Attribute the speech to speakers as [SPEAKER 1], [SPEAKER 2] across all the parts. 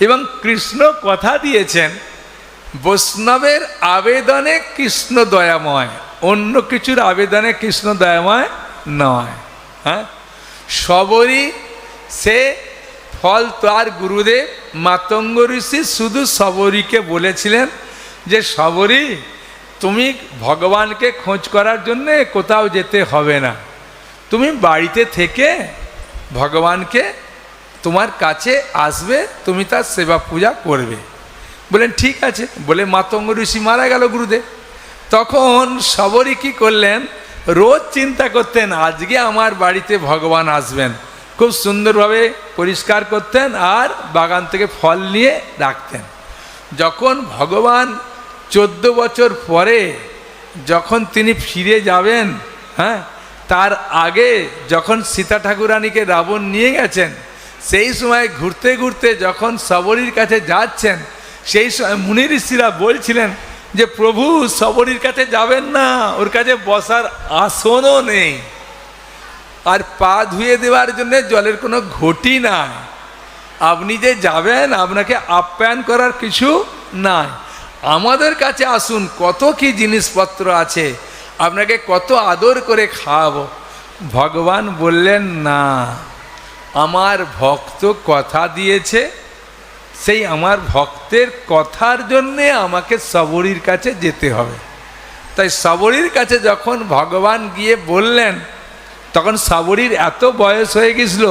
[SPEAKER 1] এবং কৃষ্ণ কথা দিয়েছেন, বৈষ্ণবের আবেদনে কৃষ্ণ দয়াময়, অন্য কিছুর আবেদনে কৃষ্ণ দয়াময় নয় হ্যাঁ? সবরই সে ফল তার গুরুদেব মাতঙ্গ ঋষি শুধু সবরীকে বলেছিলেন যে, সবরী, তুমি ভগবানকে খোঁজ করার জন্যে কোথাও যেতে হবে না। তুমি বাড়িতে থেকে ভগবানকে তোমার কাছে আসবে, তুমি তার সেবা পূজা করবে। বললেন, ঠিক আছে। বলে মাতঙ্গ ঋষি মারা গেল গুরুদেব। তখন সবরই কি করলেন, রোজ চিন্তা করতেন, আজকে আমার বাড়িতে ভগবান আসবেন। খুব সুন্দরভাবে পরিষ্কার করতেন আর বাগান থেকে ফল নিয়ে রাখতেন। যখন ভগবান চোদ্দ বছর পরে যখন তিনি ফিরে যাবেন হ্যাঁ তার আগে যখন সীতা ঠাকুরানীকে রাবণ নিয়ে গেছেন সেই সময় ঘুরতে ঘুরতে যখন সবরীর কাছে যাচ্ছেন, সেই সময় মুনি ঋষিরা বলছিলেন যে, প্রভু, সবরীর কাছে যাবেন না, ওর কাছে বসার আসনও নেই। আর পা ধুয়ে দেওয়ার জন্য জলের কোনো ঘটি নাই। আপনি যে যাবেন, আপনাকে আপ্যায়ন করার কিছু নাই। আমাদের কাছে আসুন, কত কি জিনিসপত্র আছে, আপনাকে কত আদর করে খাওয়াবো। ভগবান বললেন, না। আমার ভক্ত কথা দিয়েছে, সেই আমার ভক্তের কথার জন্যে আমাকে সবরীর কাছে যেতে হবে। তাই সবরীর কাছে যখন ভগবান গিয়ে বললেন, তখন সাবরীর এত বয়স হয়ে গেছিল,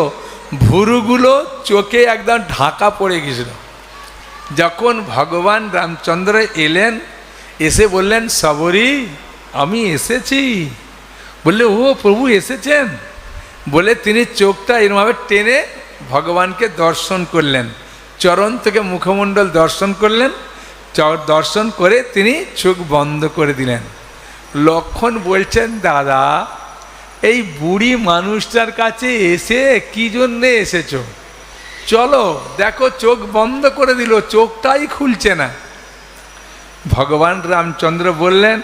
[SPEAKER 1] ভুরুগুলো চোখে একদম ঢাকা পড়ে গেছিল। যখন ভগবান রামচন্দ্র এলেন, এসে বললেন সাবরী আমি এসেছি। বললে ও প্রভু এসেছেন? বলে তিনি চোখটা এরমভাবে টেনে ভগবানকে দর্শন করলেন। চরণ থেকে মুখমণ্ডল দর্শন করলেন। দর্শন করে তিনি চোখ বন্ধ করে দিলেন। লক্ষণ বলছেন, দাদা, এই বুড়ি মানুষটার কাছে এসে কি জন্যে এসেছ? চলো, দেখো, চোখ বন্ধ করে দিল, চোখটাই খুলছে না। ভগবান রামচন্দ্র বললেন,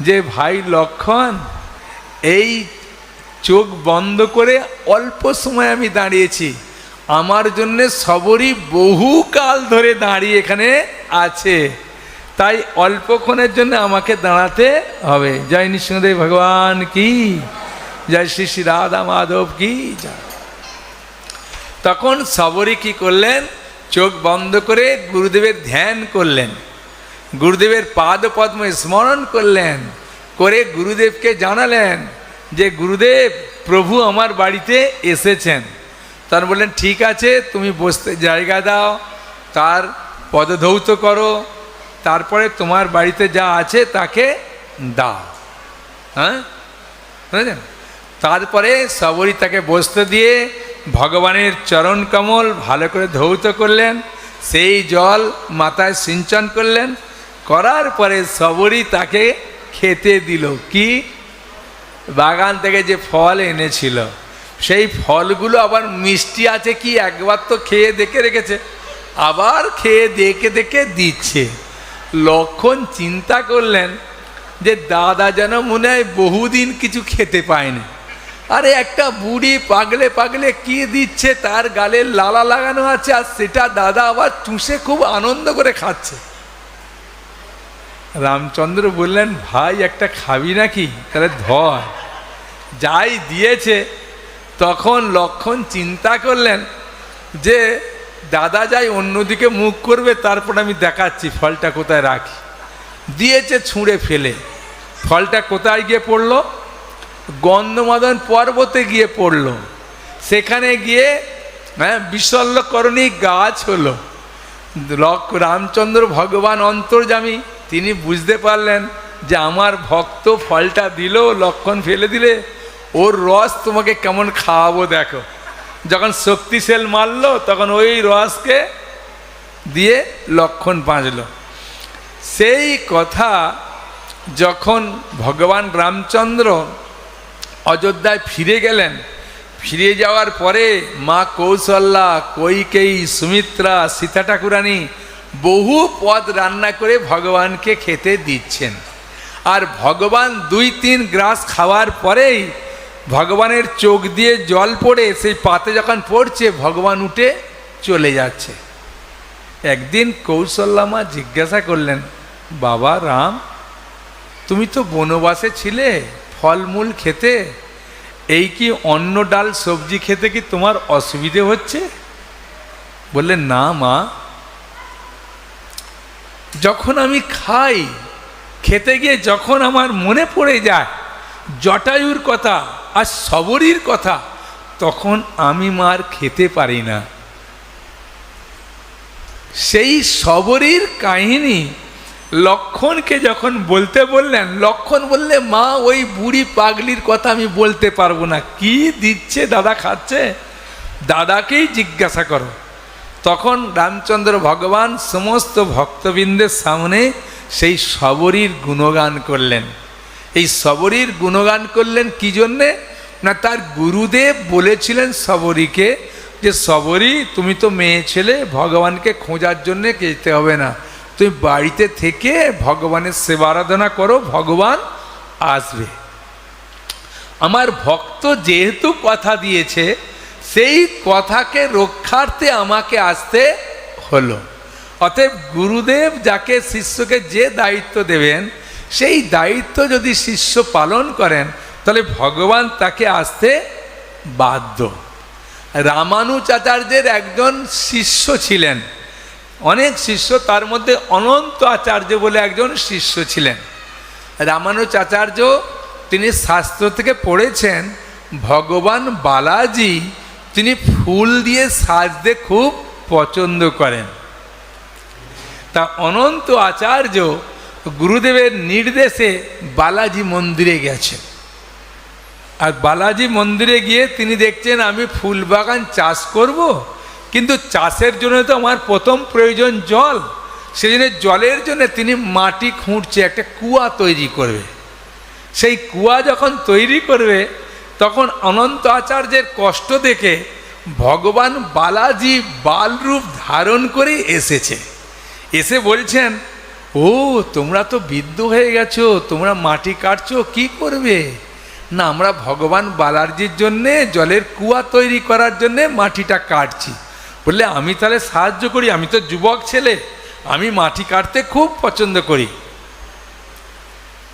[SPEAKER 1] যে ভাই লক্ষণ, এই চোখ বন্ধ করে অল্প সময় আমি দাঁড়িয়েছি। আমার জন্য সবরই বহুকাল ধরে দাঁড়িয়ে এখানে আছে। তাই অল্পক্ষণের জন্য আমাকে দাঁড়াতে হবে। জয় নৃসিংহদেব ভগবান কি? জয় শ্রী শ্রী রাধা মাধব কি? তখন সবরী কি করলেন? চোখ বন্ধ করে গুরুদেবের ধ্যান করলেন। গুরুদেবের পাদ পদ্ম স্মরণ করলেন। করে গুরুদেবকে জানালেন। যে গুরুদেব, প্রভু আমার বাড়িতে এসেছেন। তার বললেন, ঠিক আছে, তুমি বসতে জায়গা দাও, তার পদধৌত করো, তারপরে তোমার বাড়িতে যা আছে তাকে দাও। হ্যাঁ? বুঝলেন তারপরে সবরই তাকে বসতে দিয়ে ভগবানের চরণ কমল ভালো করে ধৌত করলেন, সেই জল মাথায় সিঞ্চন করলেন, করার পরে সবরই তাকে খেতে দিল। কি? বাগান থেকে যে ফল এনেছিল, সেই ফলগুলো আবার মিষ্টি আছে কি একবার তো খেয়ে দেখে রেখেছে। আবার খেয়ে দেখে দেখে দিচ্ছে। লক্ষণ চিন্তা করলেন যে দাদা যেন মনে হয় বহুদিন কিছু খেতে পায়নি। আরে একটা বুড়ি পাগলে পাগলে কি দিচ্ছে, তার গালে লালা লাগানো আছে আর সেটা দাদা আবার চুষে খুব আনন্দ করে খাচ্ছে। রামচন্দ্র বললেন, ভাই, একটা খাবি নাকি? তাহলে ধর। যাই দিয়েছে, তখন লক্ষণ চিন্তা করলেন যে, দাদা যাই অন্যদিকে মুখ করবে, তারপর আমি দেখাচ্ছি ফলটা কোথায় রাখি। দিয়েছে ছুঁড়ে ফেলে। ফলটা কোথায় গিয়ে পড়ল? গন্ধমাদন পর্বতে গিয়ে পড়ল। সেখানে গিয়ে হ্যাঁ বিশল্যকরণী গাছ হলো। রামচন্দ্র ভগবান অন্তর্জামী তিনি বুঝতে পারলেন যে আমার ভক্ত ফলটা দিল, লক্ষণ ফেলে দিলে, ওর রস তোমাকে কেমন খাওয়াবো দেখো। যখন শক্তিশাল মারলো, তখন ওই রসকে দিয়ে লক্ষণ বাঁচলো সেই কথা যখন ভগবান রামচন্দ্র অযোধ্যায় ফিরে গেলেন, ফিরে যাওয়ার পরে মা কৌশল্যা, কৈকেয়ী, সুমিত্রা, সীতা ঠাকুরানী বহু পদ রান্না করে ভগবানকে খেতে দিচ্ছেন। আর ভগবান দুই তিন গ্রাস খাওয়ার পরেই ভগবানের চোখ দিয়ে জল পড়ে, সেই পাতে যখন পড়ছে, ভগবান উঠে চলে যাচ্ছে। একদিন কৌশল্যামা জিজ্ঞাসা করলেন, বাবা রাম, তুমি তো বনবাসে ছিলে, ফলমূল খেতে, এই কি অন্ন ডাল সবজি খেতে কি তোমার অসুবিধে হচ্ছে? বললেন, না মা যখন আমি খাই, খেতে গিয়ে যখন আমার মনে পড়ে যায়, জটায়ুর কথা আর সবরীর কথা, তখন আমি মার খেতে পারি না। সেই সবরীর কাহিনী লক্ষণকে যখন বলতে বললেন, লক্ষণ বললে, মা, ওই বুড়ি পাগলির কথা আমি বলতে পারব না। কি দিচ্ছে, দাদা খাচ্ছে? দাদাকেই জিজ্ঞাসা করো। তখন রামচন্দ্র ভগবান সমস্ত ভক্তবৃন্দের সামনে সেই সবরীর গুণগান করলেন। এই সবরীর গুণগান করলেন কি জন্যে? না, তার গুরুদেব বলেছিলেন সবরীকে যে সবরী তুমি তো মেয়ে ছেলে, ভগবানকে খোঁজার জন্যে যেতে হবে না। তুমি বাড়িতে থেকে ভগবানের সেবা আরাধনা করো, ভগবান আসবে। আমার ভক্ত যেহেতু কথা দিয়েছে সেই কথাকে রক্ষার্থে আমাকে আসতে হলো। অতএব গুরুদেব যাকে শিষ্যকে যে দায়িত্ব দেবেন, সেই দায়িত্ব যদি শিষ্য পালন করেন, তাহলে ভগবান তাকে আসতে বাধ্য। রামানুচাচার্যের একজন শিষ্য ছিলেন। অনেক শিষ্য তার মধ্যে অনন্ত আচার্য বলে একজন শিষ্য ছিলেন। রামানুচাচার্য তিনি শাস্ত্র থেকে পড়েছেন, ভগবান বালাজি তিনি ফুল দিয়ে সাজতে খুব পছন্দ করেন। তা অনন্ত আচার্য গুরুদেবের নির্দেশে বালাজি মন্দিরে গেছেন। আর বালাজি মন্দিরে গিয়ে তিনি দেখছেন, আমি ফুল বাগান চাষ করব। কিন্তু চাষের জন্য তো আমার প্রথম প্রয়োজন জল। সেই জন্য জলের জন্য তিনি মাটি খুঁড়ছে, একটা কুয়া তৈরি করবে। সেই কুয়া যখন তৈরি করবে তখন অনন্ত আচার্যের কষ্ট দেখে ভগবান বালাজি বালরূপ ধারণ করে এসেছে। এসে বলছেন, ও, তোমরা তো বিদ্ধ হয়ে গেছো, তোমরা মাটি কাটছো, কি করবে? না, আমরা ভগবান বালার্জির জন্যে জলের কুয়া তৈরি করার জন্যে মাটিটা কাটছি। বললে, আমি তাহলে সাহায্য করি, আমি তো যুবক ছেলে, আমি মাটি কাটতে খুব পছন্দ করি।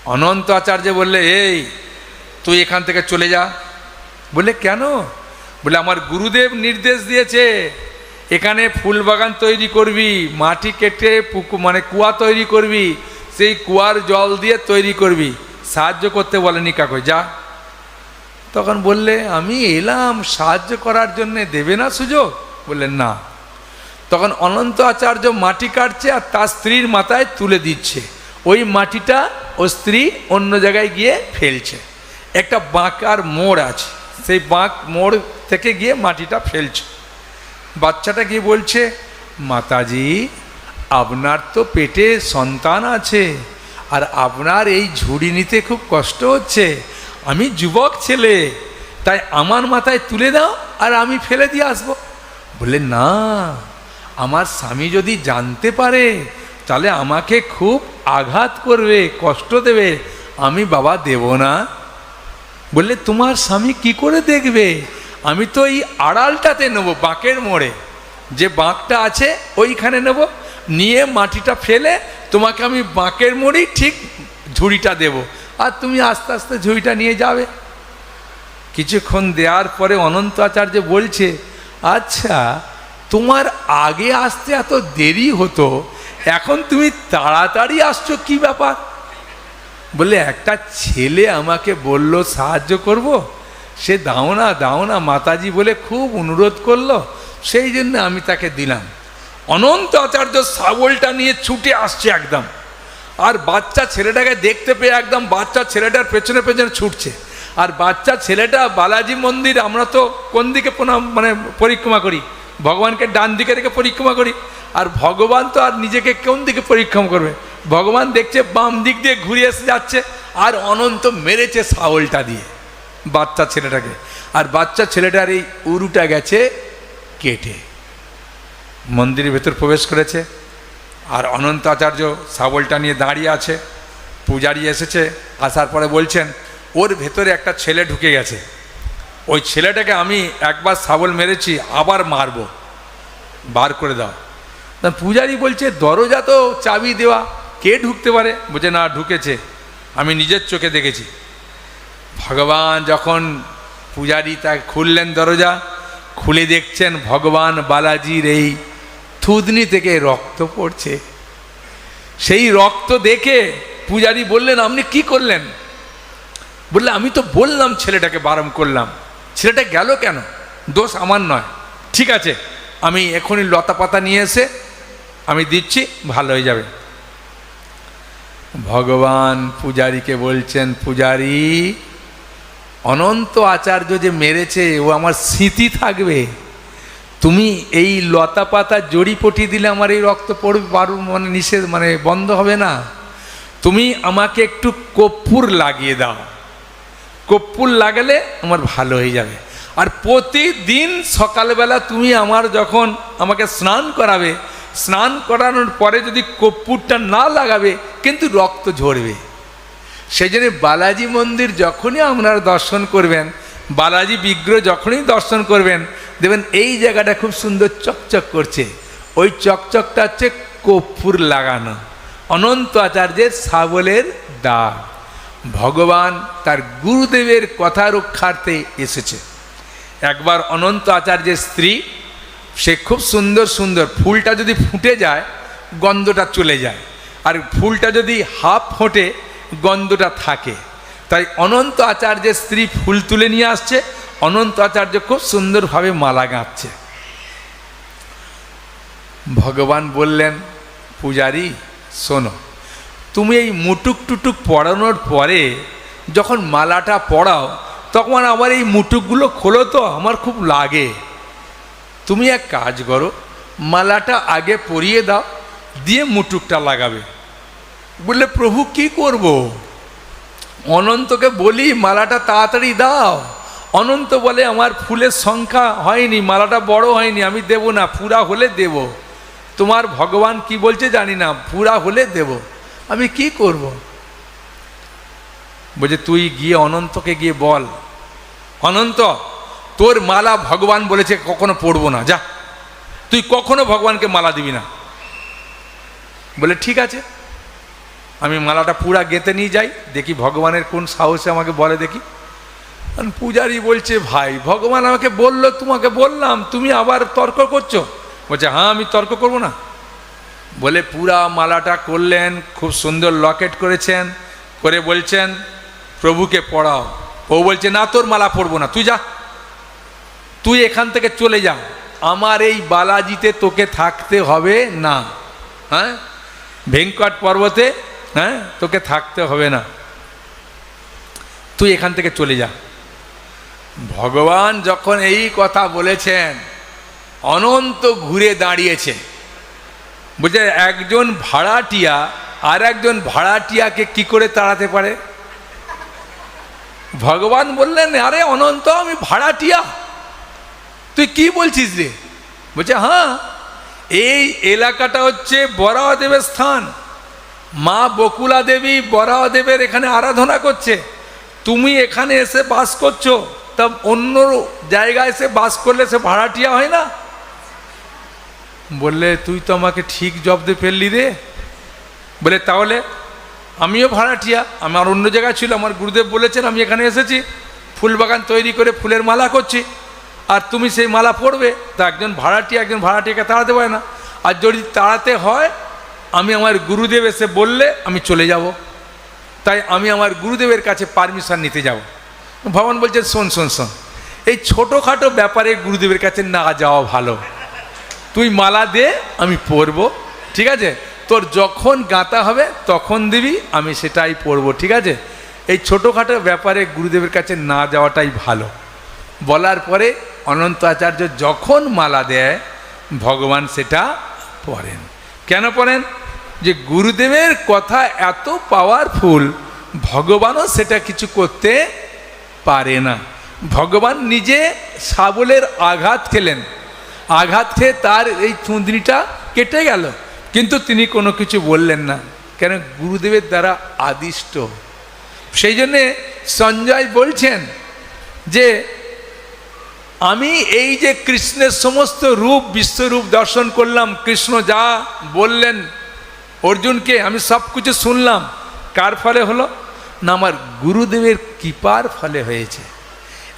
[SPEAKER 1] অনন্ত আচার্য বললে, এই তুই এখান থেকে চলে যা। বললে, কেন? বলে আমার গুরুদেব নির্দেশ দিয়েছে, এখানে ফুল বাগান তৈরি করবি, মাটি কেটে পুকু মানে কুয়া তৈরি করবি, সেই কুয়ার জল দিয়ে তৈরি করবি। সাহায্য করতে বলেনি কাকু, যা। তখন বললে, আমি এলাম, সাহায্য করার জন্য দেবে না সুযোগ? বললেন না। তখন অনন্ত আচার্য মাটি কাটছে আর তার স্ত্রীর মাথায় তুলে দিচ্ছে। ওই মাটিটা ও স্ত্রী অন্য জায়গায় গিয়ে ফেলছে। একটা বাঁকার মোড় আছে। সেই বাঁক মোড় থেকে গিয়ে মাটিটা ফেলছে। বাচ্চাটা গিয়ে বলছে, মাতাজি, আপনার তো পেটে সন্তান আছে, আর আপনার এই ঝুড়ি নিতে খুব কষ্ট হচ্ছে। আমি যুবক ছেলে, তাই আমার মাথায় তুলে দাও আর আমি ফেলে দিয়ে আসব। বলে, না, আমার স্বামী যদি জানতে পারে, তাহলে আমাকে খুব আঘাত করবে, কষ্ট দেবে। আমি বাবা দেব না। বললে, তোমার স্বামী কি করে দেখবে? আমি তো এই আড়ালটাতে নেব, বাঁকের মোড়ে। যে বাঁকটা আছে, ওইখানে নেব। নিয়ে মাটিটা ফেলে তোমাকে আমি বাঁকের মোড়েই ঠিক ঝুড়িটা দেব। আর তুমি আস্তে আস্তে ঝুড়িটা নিয়ে যাবে। কিছুক্ষণ দেওয়ার পরে অনন্ত আচার্য বলছে আচ্ছা তোমার আগে আসতে এত দেরি হতো, এখন তুমি তাড়াতাড়ি আসছো, কি ব্যাপার? বলে, একটা ছেলে আমাকে বলল, সাহায্য করব। সে, দাও না দাও না। মাতাজি বলে, খুব অনুরোধ করল, সেই জন্য আমি তাকে দিলাম। অনন্ত আচার্য শাবলটা নিয়ে ছুটে আসছে একদম। আর বাচ্চা ছেলেটাকে দেখতে পেয়ে একদম বাচ্চা ছেলেটার পেছনে পেছনে ছুটছে। আর বাচ্চা ছেলেটা, বালাজি মন্দির, আমরা তো কোন দিকে প্রণাম মানে পরিক্রমা করি? ভগবানকে ডান দিকে রেখে পরিক্রমা করি? আর ভগবান তো আর নিজেকে কোন দিকে পরিক্রমা করবে? ভগবান দেখছে বাম দিক দিয়ে ঘুরে এসে যাচ্ছে, আর অনন্ত মেরেছে শাওলটা দিয়ে, বাচ্চা ছেলেটাকে। আর বাচ্চা ছেলেটার এই উরুটা গেছে কেটে। মন্দিরের ভেতর প্রবেশ করেছে, আর অনন্ত আচার্য শাবলটা নিয়ে দাঁড়িয়ে আছে, পূজারি এসেছে, আসার পরে বলছেন, ওর ভেতরে একটা ছেলে ঢুকে গেছে। ওই ছেলেটাকে আমি একবার শাবল মেরেছি, আবার মারব। বার করে দাও। পূজারি বলছে, দরজা তো চাবি দেওয়া। কে ঢুকতে পারে? বলছে, না, ঢুকেছে। আমি নিজের চোখে দেখেছি। ভগবান যখন পূজারী তা খুললেন দরজা, খুলে দেখছেন ভগবান বালাজির এই থুদনি থেকে রক্ত পড়ছে। সেই রক্ত দেখে পূজারী বললেন, আপনি কি করলেন? বললে, আমি তো বললাম ছেলেটাকে বারণ করলাম। ছেলেটা গেল কেন? দোষ আমার নয়। ঠিক আছে, আমি এখনই লতা পাতা নিয়ে এসে, আমি দিচ্ছি, ভালো হয়ে যাবে। ভগবান পূজারীকে বলছেন, পূজারী, অনন্ত আচার্য যে মেরেছে, ও আমার স্মৃতি থাকবে। তুমি এই লতা পাতা জড়িপটি দিলে আমার এই রক্ত পড়বে পারু মানে নিষেধ মানে বন্ধ হবে না। তুমি আমাকে একটু কর্পূর লাগিয়ে দাও। কর্পূর লাগালে আমার ভালো হয়ে যাবে। আর প্রতিদিন সকালবেলা তুমি আমার যখন আমাকে স্নান করাবে স্নান করানোর পরে যদি কর্পূরটা না লাগাবে, কিন্তু রক্ত ঝরবে। সেই জন্য বালাজি মন্দির যখনই আপনারা দর্শন করবেন, বালাজি বিগ্রহ যখনই দর্শন করবেন, দেখবেন এই জায়গাটা খুব সুন্দর চকচক করছে। ওই চকচকটা হচ্ছে কর্পূর লাগানো, অনন্ত আচার্যের সাবলের দাগ। ভগবান তার গুরুদেবের কথা রক্ষার্থে এসেছে। একবার অনন্ত আচার্যের স্ত্রী সে খুব সুন্দর সুন্দর, ফুলটা যদি ফুটে যায়, গন্ধটা চলে যায়। আর ফুলটা যদি হাফ ফোটে, গন্ধটা থাকে। তাই অনন্ত আচার্যের স্ত্রী ফুল তুলে নিয়ে আসছে, অনন্ত আচার্য খুব সুন্দরভাবে মালা গাঁথছে। ভগবান বললেন, পূজারি, শোনো, তুমি এই মুটুক টুটুক পড়ানোর পরে যখন মালাটা পড়াও তখন আমার এই মুটুকগুলো খোলো তো, আমার খুব লাগে। তুমি এক কাজ করো, মালাটা আগে পরিয়ে দাও, দিয়ে মুটুকটা লাগাবে। বললে, প্রভু, কি করব। অনন্তকে বলি, মালাটা তাড়াতাড়ি দাও। অনন্ত বলে, আমার ফুলের সংখ্যা হয়নি, মালাটা বড় হয়নি, আমি দেব না, পুরা হলে দেব। তোমার ভগবান কি বলছে জানি না, পুরা হলে দেব। আমি কি করব। বলছে, তুই গিয়ে অনন্তকে গিয়ে বল। অনন্ত তোর মালা ভগবান বলেছে, কখনো পড়ব না, যা। তুই কখনো ভগবানকে মালা দিবি না। বলে, ঠিক আছে। আমি মালাটা পুরা গেতে নিয়ে যাই, দেখি ভগবানের কোন সাহসে আমাকে বলে দেখি। পূজারি বলছে, ভাই, ভগবান আমাকে বলল, তোমাকে বললাম, তুমি আবার তর্ক করছ? বলছে হ্যাঁ আমি তর্ক করব না। বলে, পুরা মালাটা করলেন, খুব সুন্দর লকেট করেছেন, করে বলছেন, প্রভুকে পড়াও। ও বলছে, না, তোর মালা পড়ব না, তুই যা। তুই এখান থেকে চলে যা। আমার এই বালাজিতে তোকে থাকতে হবে না। হ্যাঁ? ভেঙ্কট পর্বতে হ্যাঁ? তোকে থাকতে হবে না। তুই এখান থেকে চলে যা। ভগবান যখন এই কথা বলেছেন, অনন্ত ঘুরে দাঁড়িয়েছে। বুঝে একজন ভাড়াটিয়া আর একজন ভাড়াটিয়াকে কি করে তাড়াতে পারে? ভগবান বললেন, আরে অনন্ত, আমি ভাড়াটিয়া। তুই কি বলছিস রে? বলছে হ্যাঁ এই এলাকাটা হচ্ছে বরাহদেবের স্থান। মা বকুলা দেবী বরাহদেবের এখানে আরাধনা করছে। তুমি এখানে এসে বাস করছ। তা অন্য জায়গায় এসে বাস করলে সে ভাড়াটিয়া হয় না? বললে, তুই তো আমাকে ঠিক জব্দে ফেললি রে। বলে, তাহলে আমিও ভাড়াটিয়া। আমার অন্য জায়গায় ছিল, আমার গুরুদেব বলেছেন, আমি এখানে এসেছি। ফুল বাগান তৈরি করে ফুলের মালা করছি। আর তুমি সেই মালা পড়বে তা একজন ভাড়াটি একজন ভাড়াটিয়াকে তাড়াতে পারে না। আর যদি তাড়াতে হয়, আমি আমার গুরুদেব এসে বললে আমি চলে যাব। তাই আমি আমার গুরুদেবের কাছে পারমিশন নিতে যাব। ভগবান বলছেন, শোন শোন শোন, এই ছোটোখাটো ব্যাপারে গুরুদেবের কাছে না যাওয়া ভালো। তুই মালা দে, আমি পরব, ঠিক আছে? তোর যখন গাঁথা হবে, তখন দিবি, আমি সেটাই পরব, ঠিক আছে? এই ছোটোখাটো ব্যাপারে গুরুদেবের কাছে না যাওয়াটাই ভালো। বলার পরে অনন্ত আচার্য যখন মালা দেয়, ভগবান সেটা পড়েন। কেন পড়েন? যে গুরুদেবের কথা এত পাওয়ারফুল ভগবানও সেটা কিছু করতে পারে না। ভগবান নিজে সাবলের আঘাত খেলেন। আঘাত খেয়ে তার এই চুঁদনিটা কেটে গেল। কিন্তু তিনি কোনো কিছু বললেন না। কেন? গুরুদেবের দ্বারা আদিষ্ট। সেই জন্যে সঞ্জয় বলছেন যে আমি এই যে কৃষ্ণের সমস্ত রূপ, বিশ্বরূপ দর্শন করলাম, কৃষ্ণ যা বললেন, অর্জুনকে আমি সব কিছু শুনলাম। কার ফলে হলো? না, আমার গুরুদেবের কৃপার ফলে হয়েছে।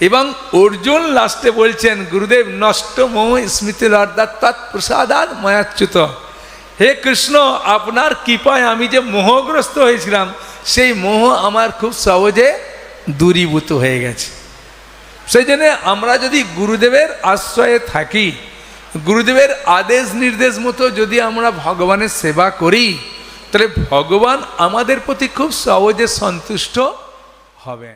[SPEAKER 1] এবং অর্জুন লাস্টে বলছেন, গুরুদেব, নষ্ট মোহ স্মৃতি অর্থাৎ তৎপ্রসাদাত ময়াচ্যুত। হে কৃষ্ণ, আপনার কৃপায় আমি যে মোহগ্রস্ত হয়েছিলাম, সেই মোহ আমার খুব সহজে দূরীভূত হয়ে গেছে। সেই জন্য আমরা যদি গুরুদেবের আশ্রয়ে থাকি, গুরুদেবের আদেশ নির্দেশ মতো যদি আমরা ভগবানের সেবা করি, তাহলে ভগবান আমাদের প্রতি খুব সহজে সন্তুষ্ট হবে।